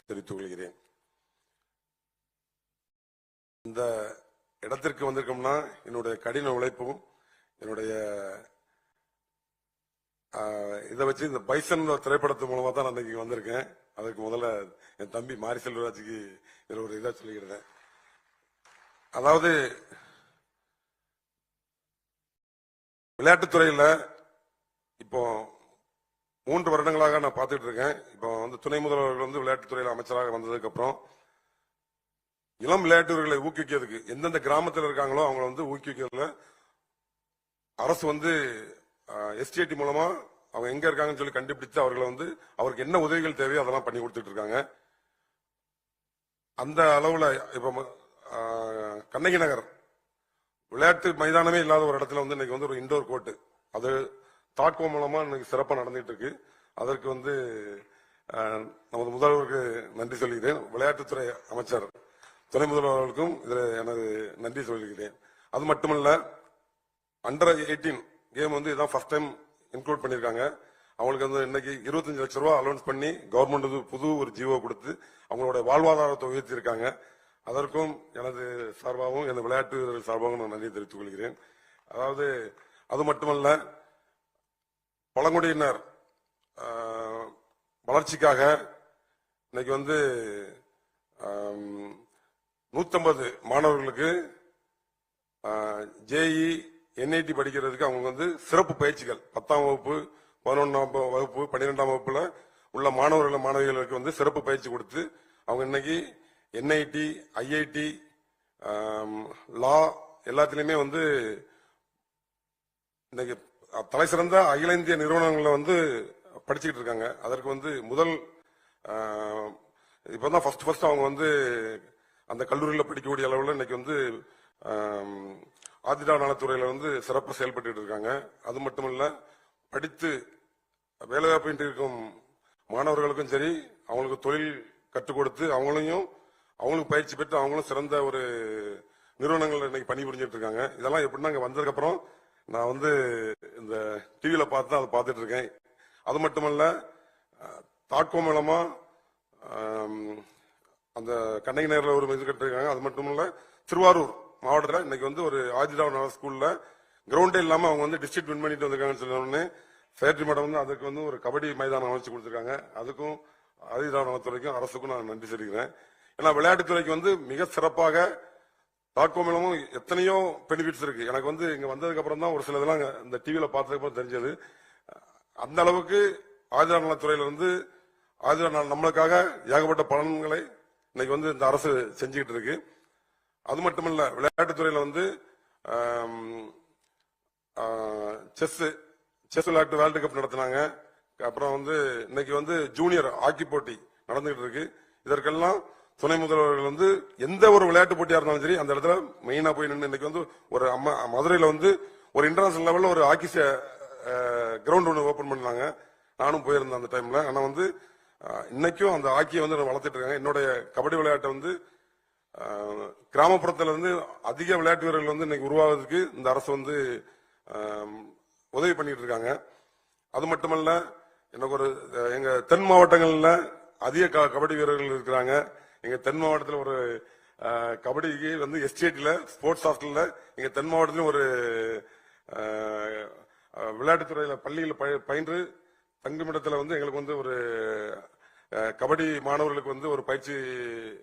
தெரிவித்துக் கொள்கிறேன் இந்த இடத்திற்கு வந்திருக்கோம்னா என்னுடைய கடின உழைப்பும் என்னுடைய இதை வச்சு இந்த பைசன் திரைப்படத்து மூலமா தான் நான் இன்னைக்கு வந்திருக்கேன். அதுக்கு முதல்ல என் தம்பி மாரி செல்வராஜுக்கு இதில் ஒரு இதாக சொல்லிக்கிறேன். அதாவது விளையாட்டுத்துறையில் இப்போ மூன்று வருடங்களாக நான் பார்த்துட்டு இருக்கேன். இப்போ வந்து துணை முதல்வர்கள் வந்து விளையாட்டுத்துறையில் அமைச்சராக வந்ததுக்கு அப்புறம் இளம் விளையாட்டுவர்களை ஊக்குவிக்கிறதுக்கு எந்தெந்த கிராமத்தில் இருக்காங்களோ அவங்கள வந்து ஊக்குவிக்கிறதுல அரசு வந்து எஸ்டிஐடி மூலமா அவங்க எங்க இருக்காங்கன்னு சொல்லி கண்டுபிடிச்சு அவர்களை வந்து அவருக்கு என்ன உதவிகள் தேவையோ அதெல்லாம் பண்ணி கொடுத்துட்டு இருக்காங்க. அந்த அளவுல இப்ப கண்ணகி நகர் விளையாட்டு மைதானமே இல்லாத ஒரு இடத்துல வந்து இன்னைக்கு வந்து ஒரு இண்டோர் கோர்ட் அது தாக்கோ மூலமா இன்னைக்கு சிறப்பா நடந்துட்டு இருக்கு அதற்கு வந்து நமது முதல்வருக்கு நன்றி சொல்கிறேன் விளையாட்டுத்துறை அமைச்சர் துணை முதல்வர்களுக்கும் இதில் எனது நன்றி சொல்கிறேன் அது மட்டுமல்ல அண்டர் எயிட்டீன் கேம் வந்து இதான் ஃபர்ஸ்ட் டைம் இன்க்ளூட் பண்ணியிருக்காங்க. அவங்களுக்கு வந்து இன்னைக்கு இருபத்தஞ்சு லட்ச ரூபா அலௌன்ஸ் பண்ணி கவர்மெண்ட் வந்து புது ஒரு ஜீவோ கொடுத்து அவங்களோட வாழ்வாதாரத்தை உயர்த்தியிருக்காங்க. அதற்கும் எனது சார்பாகவும் எனது விளையாட்டு வீரர்கள் சார்பாகவும் நான் நன்றி தெரிவித்துக் கொள்கிறேன். அதாவது அது மட்டுமல்ல பழங்குடியினர் வளர்ச்சிக்காக இன்னைக்கு வந்து நூத்தம்பது மாணவர்களுக்கு ஜேஇ என்ஐடி படிக்கிறதுக்கு அவங்க வந்து சிறப்பு பயிற்சிகள். பத்தாம் வகுப்பு பதினொன்றாம் வகுப்பு பன்னிரெண்டாம் வகுப்புல உள்ள மாணவர்கள் மாணவிகளுக்கு வந்து சிறப்பு பயிற்சி கொடுத்து அவங்க இன்னைக்கு என்ஐடி ஐஐடி லா எல்லாத்துலேயுமே வந்து இன்னைக்கு தலை சிறந்த அகில இந்திய நிறுவனங்கள்ல வந்து படிச்சுக்கிட்டு இருக்காங்க. அதற்கு வந்து முதல் இப்போ இப்பதான் ஃபர்ஸ்ட் ஃபர்ஸ்ட் அவங்க வந்து அந்த கல்லூரியில் படிக்கக்கூடிய அளவில் இன்னைக்கு வந்து ஆம், ஆதிடா நலத்துறையில வந்து சிறப்பாக செயல்பட்டு இருக்காங்க. அது மட்டும் இல்லை படித்து வேலைவாய்ப்பின்றி இருக்கும் மாணவர்களுக்கும் சரி அவங்களுக்கு தொழில் கற்றுக் கொடுத்து அவங்களையும் அவங்களுக்கு பயிற்சி பெற்று அவங்களும் சிறந்த ஒரு நிறுவனங்கள் இன்னைக்கு பணிபுரிஞ்சிட்டு இருக்காங்க. இதெல்லாம் எப்படின்னா அங்கே வந்ததுக்கப்புறம் நான் வந்து இந்த டிவியில பார்த்து தான் அதை பார்த்துட்டு இருக்கேன் அது மட்டுமல்ல தாக்கோ மூலமா அந்த கண்ணகி நேரில் ஒரு இது கட்டிருக்காங்க. அது மட்டும் இல்ல திருவாரூர் மாவட்டத்தில் இன்னைக்கு வந்து ஒரு ஆதிராவ் நகர் ஸ்கூல்ல கிரவுண்டே இல்லாமல் அவங்க வந்து டிஸ்ட்ரிக்ட் வின் பண்ணிட்டு வந்திருக்காங்கன்னு சொன்னோடனே உடனே மேடம் வந்து அதுக்கு வந்து ஒரு கபடி மைதானம் அமைச்சு கொடுத்துருக்காங்க. அதுக்கும் ஆதிராவ் நலத்துறைக்கும் அரசுக்கும் நான் நன்றி தெரிவிக்கிறேன். ஏன்னா விளையாட்டுத்துறைக்கு வந்து மிக சிறப்பாக தாட்கோ மூலமும் எத்தனையோ பெனிஃபிட்ஸ் இருக்கு. எனக்கு வந்து இங்க வந்ததுக்கு அப்புறம் தான் ஒரு சில இதெல்லாம் இந்த டிவியில பார்த்ததுக்கு அப்புறம் தெரிஞ்சது. அந்த அளவுக்கு ஆதிரா நலத்துறையில இருந்து ஆதிரா நல- நம்மளுக்காக ஏகப்பட்ட பலன்களை இன்னைக்கு வந்து இந்த அரசு செஞ்சுக்கிட்டு இருக்கு. அது மட்டுமல்ல விளையாட்டுத்துறையில வந்து செஸ் செஸ் விளையாட்டு வேர்ல்டு கப் நடத்தினாங்க. அப்புறம் வந்து இன்னைக்கு வந்து ஜூனியர் ஹாக்கி போட்டி நடந்துகிட்டு இருக்கு. இதற்கெல்லாம் துணை முதல்வர்கள் வந்து எந்த ஒரு விளையாட்டு போட்டியா இருந்தாலும் சரி அந்த இடத்துல மெயினா போய் நின்று இன்னைக்கு வந்து ஒரு அம்மா மதுரையில வந்து ஒரு இன்டர்நேஷனல் லெவல்ல ஒரு ஹாக்கி கிரவுண்ட் ஒன்று ஓபன் பண்ணாங்க. நானும் போயிருந்தேன் அந்த டைம்ல ஆனா வந்து இன்னைக்கும் அந்த ஹாக்கியை வந்து வளர்த்துட்டு இருக்காங்க என்னுடைய கபடி விளையாட்டை வந்து கிராமப்புறத்துல இருந்து அதிக விளையாட்டு வீரர்கள் வந்து இன்னைக்கு உருவாவதற்கு இந்த அரசு வந்து உதவி பண்ணிட்டு இருக்காங்க. அது மட்டுமல்ல எனக்கு ஒரு எங்க தென் மாவட்டங்கள்ல அதிக கபடி வீரர்கள் இருக்கிறாங்க. எங்க தென் மாவட்டத்தில் ஒரு கபடிக்கு வந்து எஸ்டேட்ல ஸ்போர்ட்ஸ் ஹாஸ்டல்ல எங்க தென் மாவட்டத்திலும் ஒரு விளையாட்டுத்துறையில பள்ளியில் பயின்று தங்குமிடத்துல வந்து எங்களுக்கு வந்து ஒரு கபடி மாணவர்களுக்கு வந்து ஒரு பயிற்சி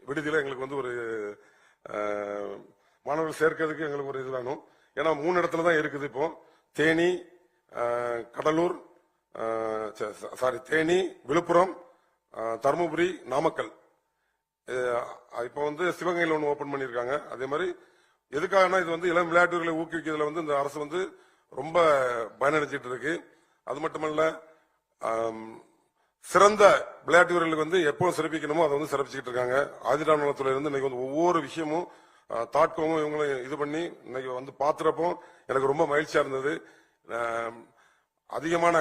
விடுதியில எங்களுக்கு வந்து ஒரு மாணவர்கள் சேர்க்கிறதுக்கு எங்களுக்கு ஒரு இது வேணும் ஏன்னா மூணு இடத்துல தான் இருக்குது இப்போ. தேனி கடலூர் சாரி தேனி விழுப்புரம் தருமபுரி நாமக்கல். இப்போ வந்து சிவகங்கையில் ஒன்று ஓப்பன் பண்ணியிருக்காங்க. அதே மாதிரி எதுக்காகனா இது வந்து இளம் விளையாட்டுகளை ஊக்குவிக்கிறதுல வந்து இந்த அரசு வந்து ரொம்ப பயனடைஞ்சிட்டு இருக்கு. அது மட்டுமல்ல சிறந்த விளையாட்டு வீரர்களுக்கு வந்து எப்போ சிறப்பிக்கணுமோ அதை வந்து சிறப்பிச்சுட்டு இருக்காங்க. ஆதிரா நலத்துறை இருந்து இன்னைக்கு வந்து ஒவ்வொரு விஷயமும் தாட்கவும் இவங்களையும் இது பண்ணி இன்னைக்கு வந்து பாத்துறப்போ எனக்கு ரொம்ப மகிழ்ச்சியா இருந்தது. அதிகமான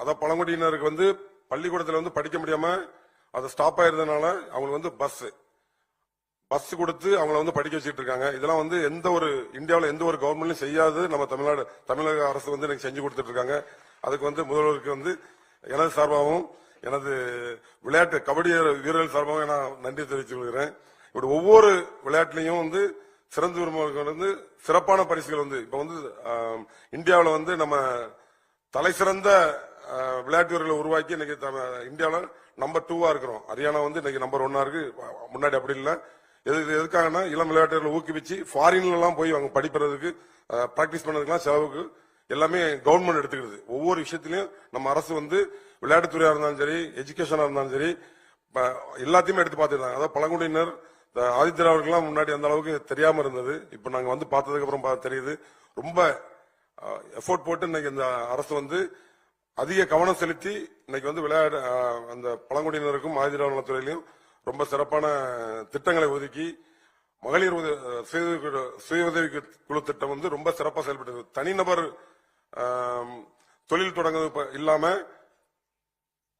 அதாவது பழங்குடியினருக்கு வந்து பள்ளிக்கூடத்துல வந்து படிக்க முடியாம அது ஸ்டாப் ஆயிருந்தனால அவங்களுக்கு வந்து பஸ் பஸ் கொடுத்து அவங்கள வந்து படிக்க வச்சுட்டு இருக்காங்க. இதெல்லாம் வந்து எந்த ஒரு இந்தியாவில் எந்த ஒரு கவர்மெண்ட்லையும் செய்யாது. நம்ம தமிழ்நாடு தமிழக அரசு வந்து எனக்கு செஞ்சு கொடுத்துட்டு இருக்காங்க. அதுக்கு வந்து முதல்வருக்கு வந்து எனது சார்பாகவும் எனது விளையாட்டு கபடி வீரர்கள் சார்பாகவும் நான் நன்றி தெரிவித்துக் கொள்கிறேன். இப்படி ஒவ்வொரு விளையாட்டுலையும் வந்து சிறந்து விரும்புவர்கள் வந்து சிறப்பான பரிசுகள் வந்து இப்ப வந்து இந்தியாவில் வந்து நம்ம தலை சிறந்த விளையாட்டு வீரர்களை உருவாக்கி இன்னைக்கு இந்தியாவில் நம்பர் டூவா இருக்கிறோம். ஹரியானா வந்து இன்னைக்கு நம்பர் ஒன்னா இருக்கு. முன்னாடி அப்படி இல்லை. எது எதுக்காகனா இளம் விளையாட்டுகளை ஊக்குவிச்சு ஃபாரின்லாம் போய் அவங்க படிப்புறதுக்கு ப்ராக்டிஸ் பண்ணதுக்கெல்லாம் செலவுக்கு எல்லாமே கவர்மெண்ட் எடுத்துக்கிறது. ஒவ்வொரு விஷயத்திலையும் நம்ம அரசு வந்து விளையாட்டுத்துறையாக இருந்தாலும் சரி எஜுகேஷனா இருந்தாலும் சரி ப- எல்லாத்தையுமே எடுத்து பார்த்துருந்தாங்க. அதாவது பழங்குடியினர் இந்த முன்னாடி அந்த அளவுக்கு தெரியாம இருந்தது. இப்ப நாங்க வந்து பார்த்ததுக்கு அப்புறம் தெரியுது. ரொம்ப எஃபோர்ட் போட்டு இன்னைக்கு இந்த அரசு வந்து அதிக கவனம் செலுத்தி இன்னைக்கு வந்து விளையாடு அந்த பழங்குடியினருக்கும் ஆதிராவ நலத்துறையிலையும் ரொம்ப சிறப்பான திட்டங்களை ஒதுக்கி மகளிர் சுய உதவி குழு- சுய குழு திட்டம் வந்து ரொம்ப சிறப்பாக செயல்பட்டது. தனிநபர் தொழில் தொடங்குறது இல்லாம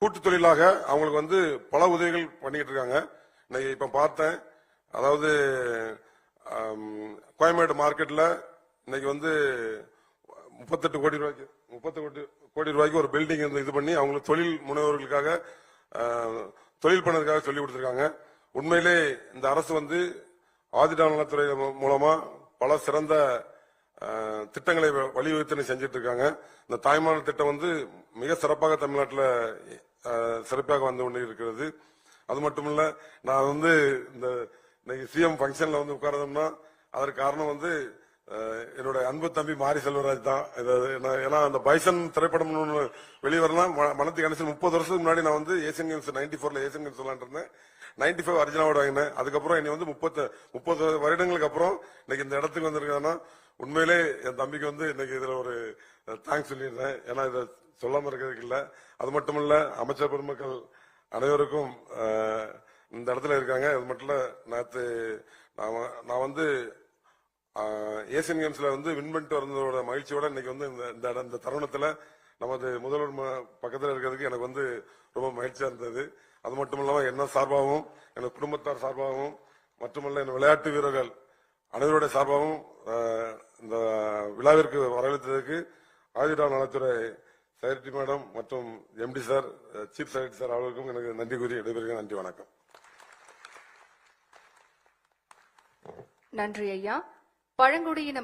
கூட்டு தொழிலாக அவங்களுக்கு வந்து பல உதவிகள் பண்ணிக்கிட்டு இருக்காங்க. இன்னைக்கு இப்ப பார்த்தேன் அதாவது கோயம்பேடு மார்க்கெட்ல இன்னைக்கு வந்து முப்பத்தெட்டு கோடி ரூபாய்க்கு முப்பத்தெட்டு கோடி கோடி ரூபாய்க்கு ஒரு பில்டிங் இது பண்ணி அவங்களுக்கு தொழில் முனைவோர்களுக்காக தொழில் பண்ணதுக்காக சொல்லி கொடுத்துருக்காங்க. உண்மையிலே இந்த அரசு வந்து ஆதிட நலத்துறை மூலமா பல சிறந்த திட்டங்களை வ- வழிவகுத்து செஞ்சுட்டு இருக்காங்க இந்த தாய்மான திட்டம் வந்து மிக சிறப்பாக தமிழ்நாட்டில் சிறப்பாக வந்து கொண்டு இருக்கிறது அது மட்டும் இல்ல நான் வந்து இந்த இன்னைக்கு சிஎம் ஃபங்க்ஷன்ல வந்து உட்கார்ந்தோம்னா அதற்கு காரணம் வந்து என்னோட அன்பு தம்பி மாரி செல்வராஜ் தான். நான் ஏன்னா அந்த பைசன் திரைப்படம் வெளிவரலாம். மனத்து கணேசன் முப்பது வருஷத்துக்கு முன்னாடி நான் வந்து ஏசியன் கேம்ஸ் நைன்டி ஃபோர்ல ஏசியன் கேம்ஸ் விளாண்டு இருந்தேன் நைன்டி ஃபைவ் அர்ஜுனா வாங்கினேன். அதுக்கப்புறம் என்னை வந்து முப்பத்து முப்பது வருடங்களுக்கு அப்புறம் இன்னைக்கு இந்த இடத்துக்கு வந்திருக்காங்கன்னா உண்மையிலே என் தம்பிக்கு வந்து இன்னைக்கு இதுல ஒரு தேங்க்ஸ் சொல்லிடுறேன். ஏன்னா இதை சொல்லாம இருக்கிறதுக்கு இல்லை. அது மட்டும் இல்ல அமைச்சர் பெருமக்கள் அனைவருக்கும் இந்த இடத்துல இருக்காங்க. அது மட்டும் இல்ல நேற்று நான் நான் வந்து ஏசியன் கேம்ஸ்ல வந்து வின் பண்ணிட்டு வந்ததோட மகிழ்ச்சியோட இன்னைக்கு வந்து இந்த இந்த தருணத்துல நமது முதல்வர் ம- பக்கத்துல இருக்கிறதுக்கு எனக்கு வந்து ரொம்ப மகிழ்ச்சியா இருந்தது. அது மட்டும் இல்லாம என்ன சார்பாகவும் எனது குடும்பத்தார் சார்பாகவும் மட்டுமல்ல என் விளையாட்டு வீரர்கள் அனைவருடைய சார்பாகவும் இந்த விழாவிற்கு வரவேற்றதற்கு ஆதிடா நலத்துறை செக்ரட்டரி மேடம் மற்றும் MD sir chief secretary sir அவர்களுக்கும் எனக்கு நன்றி கூறி விடைபெறுகிறேன். நன்றி வணக்கம். நன்றி ஐயா. பழங்குடியின